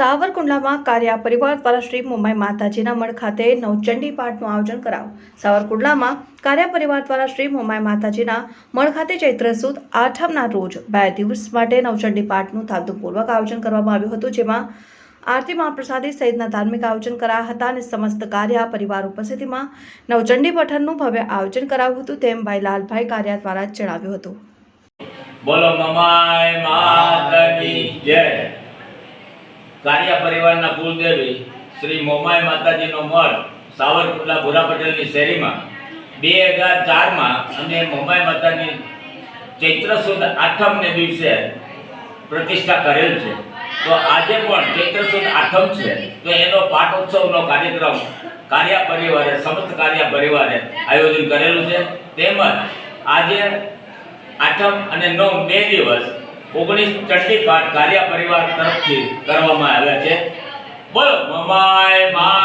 સાવરકુંડલામાં કાર્યા પરિવાર દ્વારા શ્રી મુંબઈ માતાજીના મઢ ખાતે નવચંડી પાઠનું આયોજન કરાવ સાવરકુંડલામાં કાર્યા પરિવાર દ્વારા શ્રી મુંબઈ માતાજીના મઢ ખાતે ચૈત્ર સુદ આઠમના રોજ બે દિવસ માટે નવચંડી પાઠનું ધામધૂમપૂર્વક આયોજન કરવામાં આવ્યું હતું, જેમાં આરતી મહાપ્રસાદી સહિતના ધાર્મિક આયોજન કરાયા હતા અને સમસ્ત કાર્યા પરિવાર ઉપસ્થિતિમાં નવચંડી પઠનનું ભવ્ય આયોજન કરાવ્યું હતું, તેમ ભાઈ લાલભાઈ કાર્યા દ્વારા જણાવ્યું હતું. બોલો, મમાય કાર્યા પરિવારના કુલદેવી શ્રી મોમાય માતાજીનો મઠ સાવરકુંડલા ભૂરા પટેલની શેરીમાં બે હજાર ચારમાં અને મોમાય માતાની ચૈત્ર સુદ આઠમને દિવસે પ્રતિષ્ઠા કરેલ છે. તો આજે પણ ચૈત્ર સુદ આઠમ છે. તો એનો પાઠોત્સવનો કાર્યક્રમ કાર્યા પરિવારે, સમસ્ત કાર્યા પરિવારે આયોજન કરેલું છે. તેમજ આજે આઠમ અને નવ બે દિવસ ઓગણીસ ચટ્ટી પાઠ કાર્ય પરિવાર તરફથી કરવામાં આવ્યા છે. બોલો મમાય જય